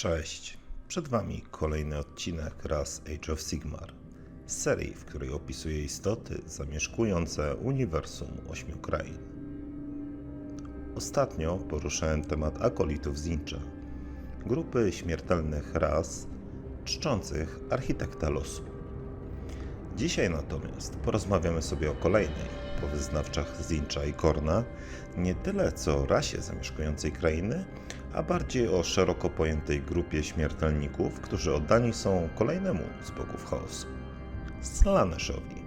Cześć, przed Wami kolejny odcinek raz Age of Sigmar, z serii, w której opisuję istoty zamieszkujące uniwersum ośmiu krain. Ostatnio poruszałem temat akolitów Zincha, grupy śmiertelnych ras czczących architekta losu. Dzisiaj natomiast porozmawiamy sobie o kolejnej po wyznawczach Zincha i Korna, nie tyle co rasie zamieszkującej krainy, a bardziej o szeroko pojętej grupie śmiertelników, którzy oddani są kolejnemu z bogów chaosu Slaneszowi.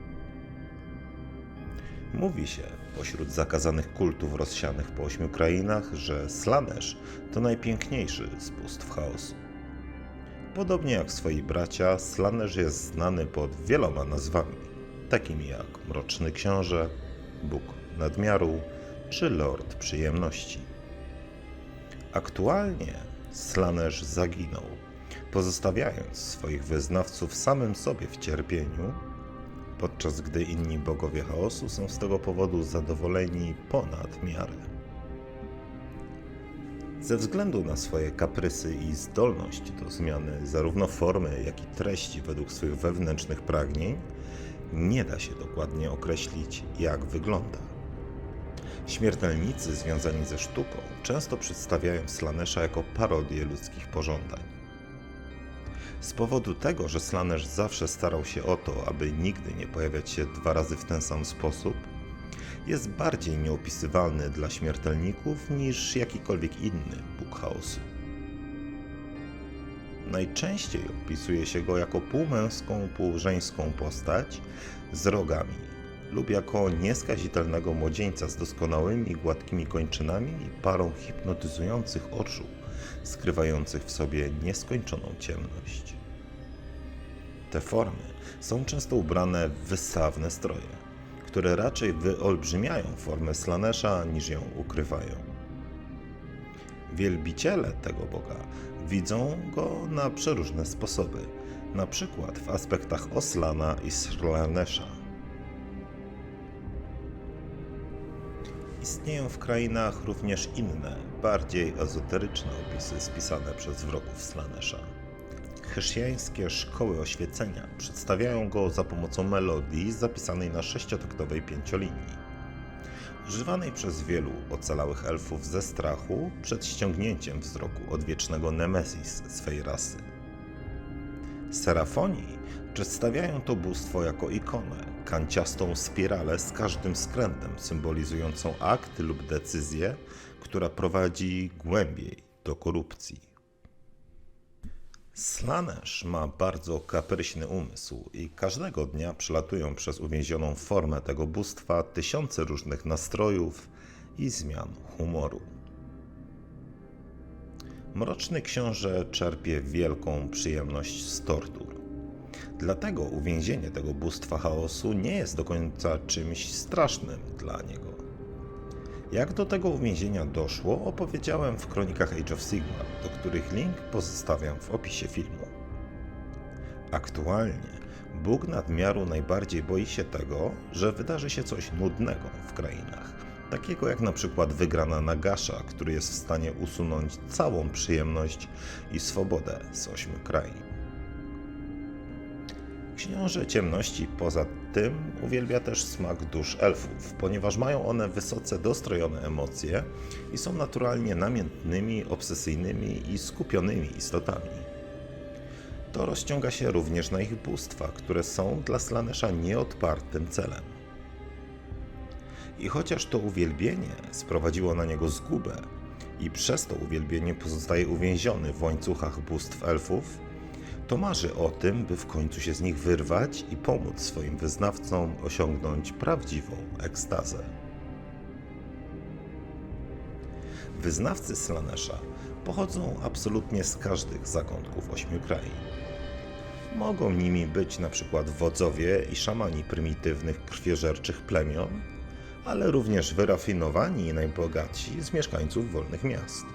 Mówi się pośród zakazanych kultów rozsianych po ośmiu krainach, że Slanesh to najpiękniejszy z bóstw chaosu. Podobnie jak swoi bracia, Slanesh jest znany pod wieloma nazwami, takimi jak Mroczny Książę, Bóg Nadmiaru czy Lord Przyjemności. Aktualnie Slanesh zaginął, pozostawiając swoich wyznawców samym sobie w cierpieniu, podczas gdy inni bogowie chaosu są z tego powodu zadowoleni ponad miarę. Ze względu na swoje kaprysy i zdolność do zmiany zarówno formy, jak i treści według swych wewnętrznych pragnień, nie da się dokładnie określić, jak wygląda. Śmiertelnicy związani ze sztuką często przedstawiają Slanesha jako parodię ludzkich pożądań. Z powodu tego, że Slanesh zawsze starał się o to, aby nigdy nie pojawiać się dwa razy w ten sam sposób, jest bardziej nieopisywalny dla śmiertelników niż jakikolwiek inny Bóg chaosu. Najczęściej opisuje się go jako półmęską, półżeńską postać z rogami lub jako nieskazitelnego młodzieńca z doskonałymi, gładkimi kończynami i parą hipnotyzujących oczu, skrywających w sobie nieskończoną ciemność. Te formy są często ubrane w wystawne stroje, które raczej wyolbrzymiają formę Slanesha niż ją ukrywają. Wielbiciele tego boga widzą go na przeróżne sposoby, na przykład w aspektach Oslana i Slanesha. Istnieją w krainach również inne, bardziej ezoteryczne opisy spisane przez wrogów Slanesha. Chrześcijańskie szkoły oświecenia przedstawiają go za pomocą melodii zapisanej na sześciotaktowej pięciolinii używanej przez wielu ocalałych elfów ze strachu przed ściągnięciem wzroku odwiecznego Nemesis swej rasy. Serafonii przedstawiają to bóstwo jako ikonę, kanciastą spiralę z każdym skrętem symbolizującą akt lub decyzję, która prowadzi głębiej do korupcji. Slanesh ma bardzo kapryśny umysł i każdego dnia przelatują przez uwięzioną formę tego bóstwa tysiące różnych nastrojów i zmian humoru. Mroczny książę czerpie wielką przyjemność z tortur. Dlatego uwięzienie tego bóstwa chaosu nie jest do końca czymś strasznym dla niego. Jak do tego uwięzienia doszło, opowiedziałem w kronikach Age of Sigmar, do których link pozostawiam w opisie filmu. Aktualnie Bóg nadmiaru najbardziej boi się tego, że wydarzy się coś nudnego w krainach, takiego jak na przykład wygrana Nagasza, który jest w stanie usunąć całą przyjemność i swobodę z ośmiu krain. Książę Ciemności poza tym uwielbia też smak dusz elfów, ponieważ mają one wysoce dostrojone emocje i są naturalnie namiętnymi, obsesyjnymi i skupionymi istotami. To rozciąga się również na ich bóstwa, które są dla Slanesha nieodpartym celem. I chociaż to uwielbienie sprowadziło na niego zgubę i przez to uwielbienie pozostaje uwięziony w łańcuchach bóstw elfów, to marzy o tym, by w końcu się z nich wyrwać i pomóc swoim wyznawcom osiągnąć prawdziwą ekstazę. Wyznawcy Slanesha pochodzą absolutnie z każdych zakątków ośmiu krain. Mogą nimi być na przykład wodzowie i szamani prymitywnych krwiożerczych plemion, ale również wyrafinowani i najbogatsi z mieszkańców wolnych miast.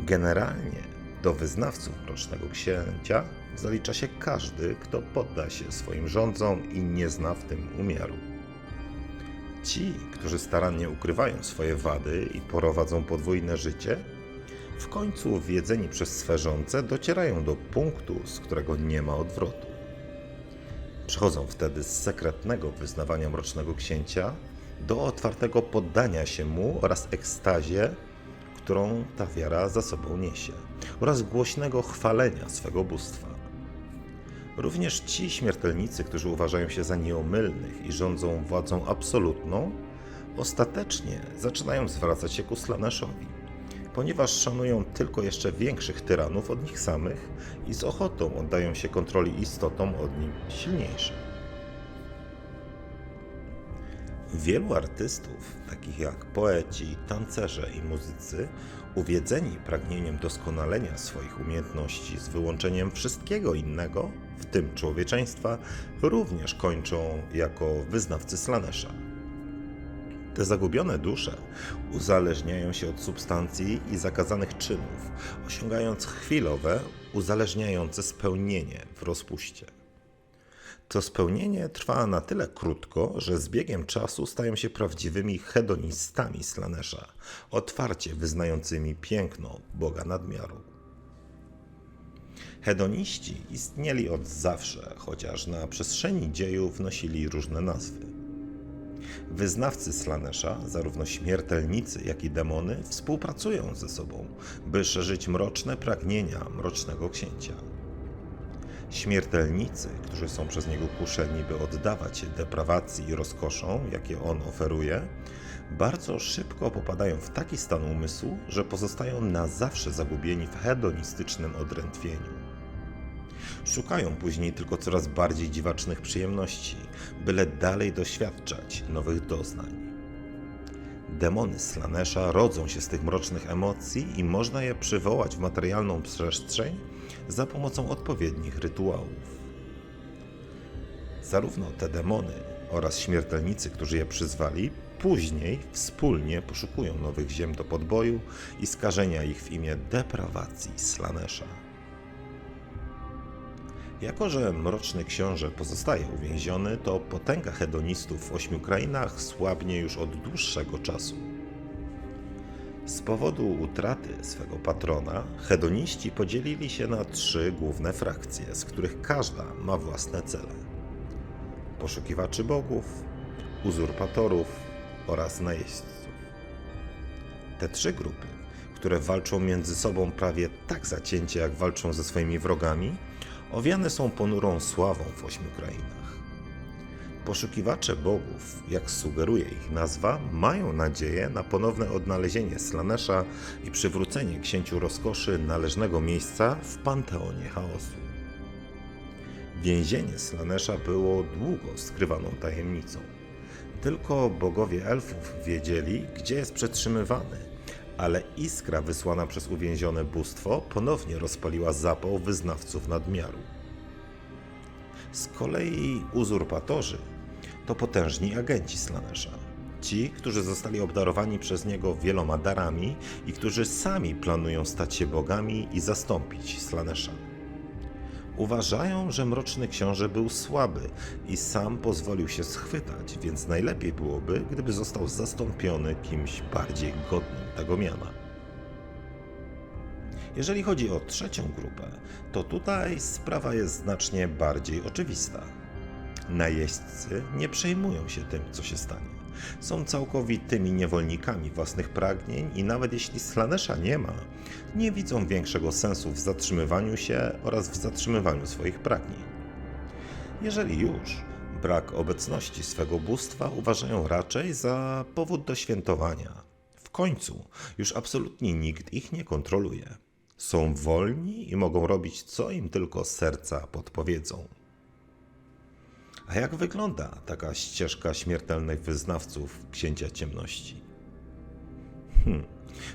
Generalnie do wyznawców Mrocznego Księcia zalicza się każdy, kto podda się swoim rządzom i nie zna w tym umiaru. Ci, którzy starannie ukrywają swoje wady i prowadzą podwójne życie, W końcu wiedzeni przez swe żądze docierają do punktu, z którego nie ma odwrotu. Przechodzą wtedy z sekretnego wyznawania mrocznego księcia do otwartego poddania się mu oraz ekstazie, którą ta wiara za sobą niesie, oraz głośnego chwalenia swego bóstwa. Również ci śmiertelnicy, którzy uważają się za nieomylnych i rządzą władzą absolutną, ostatecznie zaczynają zwracać się ku Slaneszowi, ponieważ szanują tylko jeszcze większych tyranów od nich samych i z ochotą oddają się kontroli istotom od nim silniejszym. Wielu artystów, takich jak poeci, tancerze i muzycy, uwiedzeni pragnieniem doskonalenia swoich umiejętności z wyłączeniem wszystkiego innego, w tym człowieczeństwa, również kończą jako wyznawcy Slanesha. Te zagubione dusze uzależniają się od substancji i zakazanych czynów, osiągając chwilowe, uzależniające spełnienie w rozpuście. To spełnienie trwa na tyle krótko, że z biegiem czasu stają się prawdziwymi hedonistami Slanesha, otwarcie wyznającymi piękno Boga nadmiaru. Hedoniści istnieli od zawsze, chociaż na przestrzeni dziejów nosili różne nazwy. Wyznawcy Slanesha, zarówno śmiertelnicy, jak i demony, współpracują ze sobą, by szerzyć mroczne pragnienia mrocznego księcia. Śmiertelnicy, którzy są przez niego kuszeni, by oddawać deprawacji i rozkoszom, jakie on oferuje, bardzo szybko popadają w taki stan umysłu, że pozostają na zawsze zagubieni w hedonistycznym odrętwieniu. Szukają później tylko coraz bardziej dziwacznych przyjemności, byle dalej doświadczać nowych doznań. Demony Slanesha rodzą się z tych mrocznych emocji i można je przywołać w materialną przestrzeń za pomocą odpowiednich rytuałów. Zarówno te demony oraz śmiertelnicy, którzy je przyzwali, później wspólnie poszukują nowych ziem do podboju i skażenia ich w imię deprawacji Slanesha. Jako, że Mroczny Książę pozostaje uwięziony, to potęga hedonistów w ośmiu krainach słabnie już od dłuższego czasu. Z powodu utraty swego patrona, hedoniści podzielili się na trzy główne frakcje, z których każda ma własne cele: poszukiwaczy bogów, uzurpatorów oraz najeźdźców. Te trzy grupy, które walczą między sobą prawie tak zacięcie, jak walczą ze swoimi wrogami, owiane są ponurą sławą w ośmiu krainach. Poszukiwacze bogów, jak sugeruje ich nazwa, mają nadzieję na ponowne odnalezienie Slanesha i przywrócenie księciu rozkoszy należnego miejsca w panteonie chaosu. Więzienie Slanesha było długo skrywaną tajemnicą. Tylko bogowie elfów wiedzieli, gdzie jest przetrzymywany, ale iskra wysłana przez uwięzione bóstwo ponownie rozpaliła zapał wyznawców nadmiaru. Z kolei uzurpatorzy to potężni agenci Slanesha. Ci, którzy zostali obdarowani przez niego wieloma darami i którzy sami planują stać się bogami i zastąpić Slanesha. Uważają, że mroczny książę był słaby i sam pozwolił się schwytać, więc najlepiej byłoby, gdyby został zastąpiony kimś bardziej godnym tego miana. Jeżeli chodzi o trzecią grupę, to tutaj sprawa jest znacznie bardziej oczywista. Najeźdźcy nie przejmują się tym, co się stanie. Są całkowitymi niewolnikami własnych pragnień i nawet jeśli Slanesha nie ma, nie widzą większego sensu w zatrzymywaniu się oraz w zatrzymywaniu swoich pragnień. Jeżeli już, brak obecności swego bóstwa uważają raczej za powód do świętowania. W końcu już absolutnie nikt ich nie kontroluje. Są wolni i mogą robić co im tylko serca podpowiedzą. A jak wygląda taka ścieżka śmiertelnych wyznawców księcia ciemności? Hmm.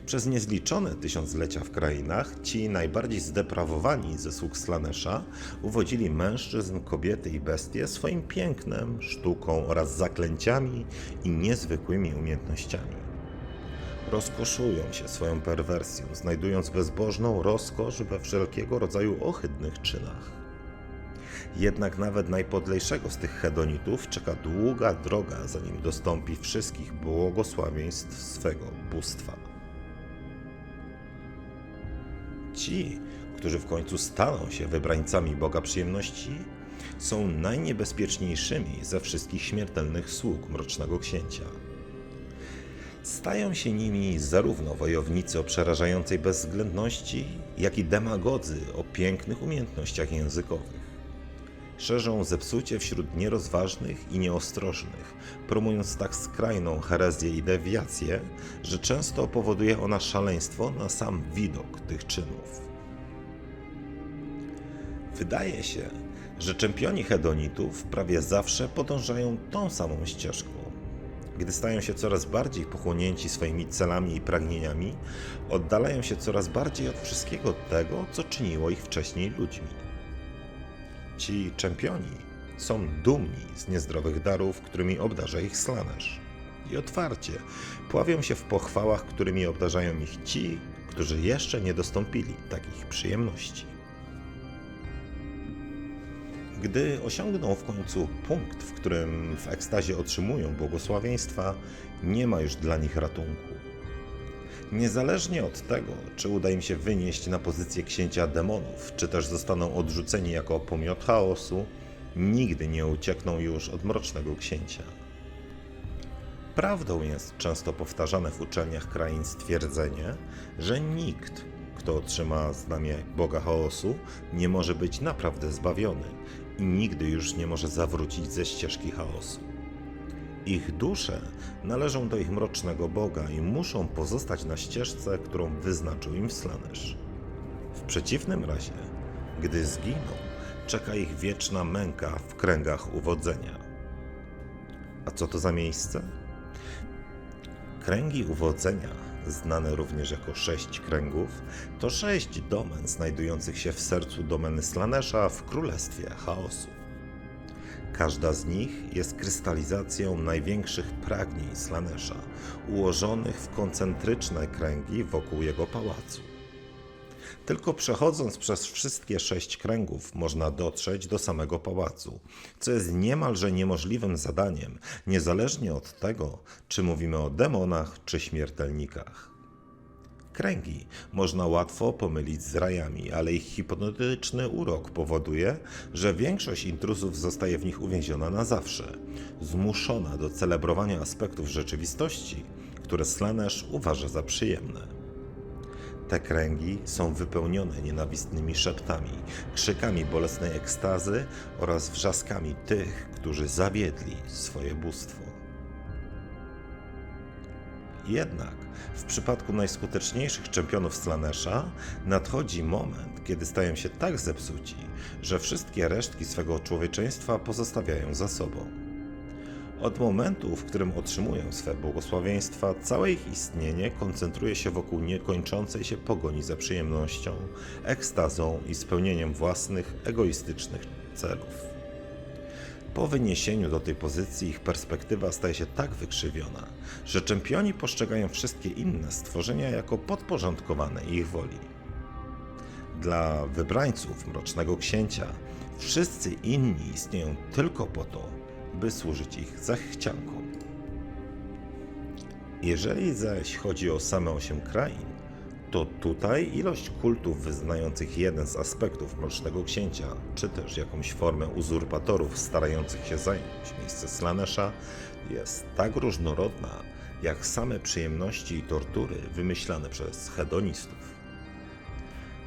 Przez niezliczone tysiąclecia w krainach ci najbardziej zdeprawowani ze sług Slanesha uwodzili mężczyzn, kobiety i bestie swoim pięknem, sztuką oraz zaklęciami i niezwykłymi umiejętnościami. Rozkoszują się swoją perwersją, znajdując bezbożną rozkosz we wszelkiego rodzaju ohydnych czynach. Jednak nawet najpodlejszego z tych hedonitów czeka długa droga, zanim dostąpi wszystkich błogosławieństw swego bóstwa. Ci, którzy w końcu staną się wybrańcami Boga przyjemności, są najniebezpieczniejszymi ze wszystkich śmiertelnych sług Mrocznego Księcia. Stają się nimi zarówno wojownicy o przerażającej bezwzględności, jak i demagodzy o pięknych umiejętnościach językowych. Szerzą zepsucie wśród nierozważnych i nieostrożnych, promując tak skrajną herezję i dewiację, że często powoduje ona szaleństwo na sam widok tych czynów. Wydaje się, że czempioni hedonitów prawie zawsze podążają tą samą ścieżką. Gdy stają się coraz bardziej pochłonięci swoimi celami i pragnieniami, oddalają się coraz bardziej od wszystkiego tego, co czyniło ich wcześniej ludźmi. Ci czempioni są dumni z niezdrowych darów, którymi obdarza ich Slanesh. I otwarcie pławią się w pochwałach, którymi obdarzają ich ci, którzy jeszcze nie dostąpili takich przyjemności. Gdy osiągną w końcu punkt, w którym w ekstazie otrzymują błogosławieństwa, nie ma już dla nich ratunku. Niezależnie od tego, czy uda im się wynieść na pozycję księcia demonów, czy też zostaną odrzuceni jako pomiot chaosu, nigdy nie uciekną już od mrocznego księcia. Prawdą jest często powtarzane w uczelniach krain stwierdzenie, że nikt, kto otrzyma znamię Boga chaosu, nie może być naprawdę zbawiony i nigdy już nie może zawrócić ze ścieżki chaosu. Ich dusze należą do ich mrocznego Boga i muszą pozostać na ścieżce, którą wyznaczył im Slanesh. W przeciwnym razie, gdy zginą, czeka ich wieczna męka w kręgach uwodzenia. A co to za miejsce? Kręgi uwodzenia, znane również jako sześć kręgów, to sześć domen znajdujących się w sercu domeny Slanesha w Królestwie Chaosu. Każda z nich jest krystalizacją największych pragnień Slanesha, ułożonych w koncentryczne kręgi wokół jego pałacu. Tylko przechodząc przez wszystkie sześć kręgów można dotrzeć do samego pałacu, co jest niemalże niemożliwym zadaniem, niezależnie od tego, czy mówimy o demonach czy śmiertelnikach. Kręgi można łatwo pomylić z rajami, ale ich hipnotyczny urok powoduje, że większość intruzów zostaje w nich uwięziona na zawsze, zmuszona do celebrowania aspektów rzeczywistości, które Slanesh uważa za przyjemne. Te kręgi są wypełnione nienawistnymi szeptami, krzykami bolesnej ekstazy oraz wrzaskami tych, którzy zawiedli swoje bóstwo. Jednak w przypadku najskuteczniejszych czempionów Slanesha nadchodzi moment, kiedy stają się tak zepsuci, że wszystkie resztki swego człowieczeństwa pozostawiają za sobą. Od momentu, w którym otrzymują swe błogosławieństwa, całe ich istnienie koncentruje się wokół niekończącej się pogoni za przyjemnością, ekstazą i spełnieniem własnych egoistycznych celów. Po wyniesieniu do tej pozycji ich perspektywa staje się tak wykrzywiona, że czempioni postrzegają wszystkie inne stworzenia jako podporządkowane ich woli. Dla wybrańców Mrocznego Księcia wszyscy inni istnieją tylko po to, by służyć ich zachciankom. Jeżeli zaś chodzi o same osiem krain, to tutaj ilość kultów wyznających jeden z aspektów Mrocznego Księcia, czy też jakąś formę uzurpatorów starających się zająć miejsce Slanesha, jest tak różnorodna, jak same przyjemności i tortury wymyślane przez hedonistów.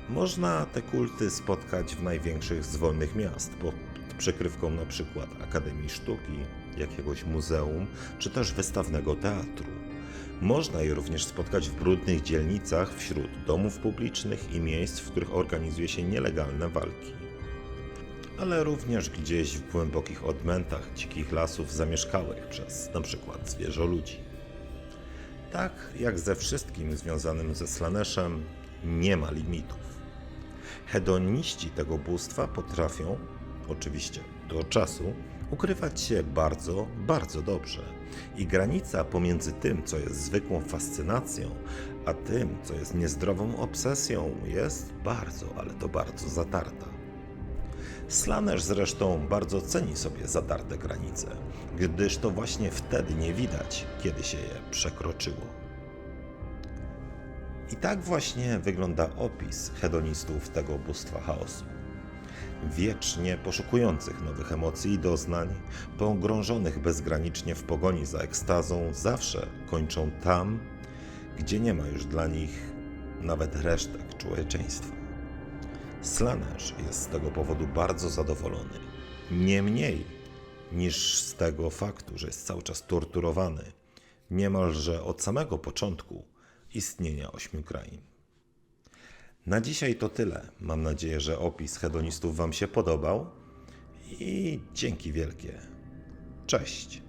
Można te kulty spotkać w największych z wolnych miast, pod przykrywką przykład Akademii Sztuki, jakiegoś muzeum, czy też wystawnego teatru. Można je również spotkać w brudnych dzielnicach wśród domów publicznych i miejsc, w których organizuje się nielegalne walki. Ale również gdzieś w głębokich odmętach dzikich lasów zamieszkałych przez np. zwierzoludzi. Tak jak ze wszystkim związanym ze Slaneszem, nie ma limitów. Hedoniści tego bóstwa potrafią, oczywiście do czasu, ukrywać się bardzo, bardzo dobrze. I granica pomiędzy tym, co jest zwykłą fascynacją, a tym, co jest niezdrową obsesją, jest bardzo, ale to bardzo zatarta. Slanesh zresztą bardzo ceni sobie zatarte granice, gdyż to właśnie wtedy nie widać, kiedy się je przekroczyło. I tak właśnie wygląda opis hedonistów tego bóstwa chaosu. Wiecznie poszukujących nowych emocji i doznań, pogrążonych bezgranicznie w pogoni za ekstazą, zawsze kończą tam, gdzie nie ma już dla nich nawet resztek człowieczeństwa. Slanesh jest z tego powodu bardzo zadowolony. Nie mniej niż z tego faktu, że jest cały czas torturowany, niemalże od samego początku istnienia ośmiu krain. Na dzisiaj to tyle. Mam nadzieję, że opis hedonistów Wam się podobał i dzięki wielkie. Cześć.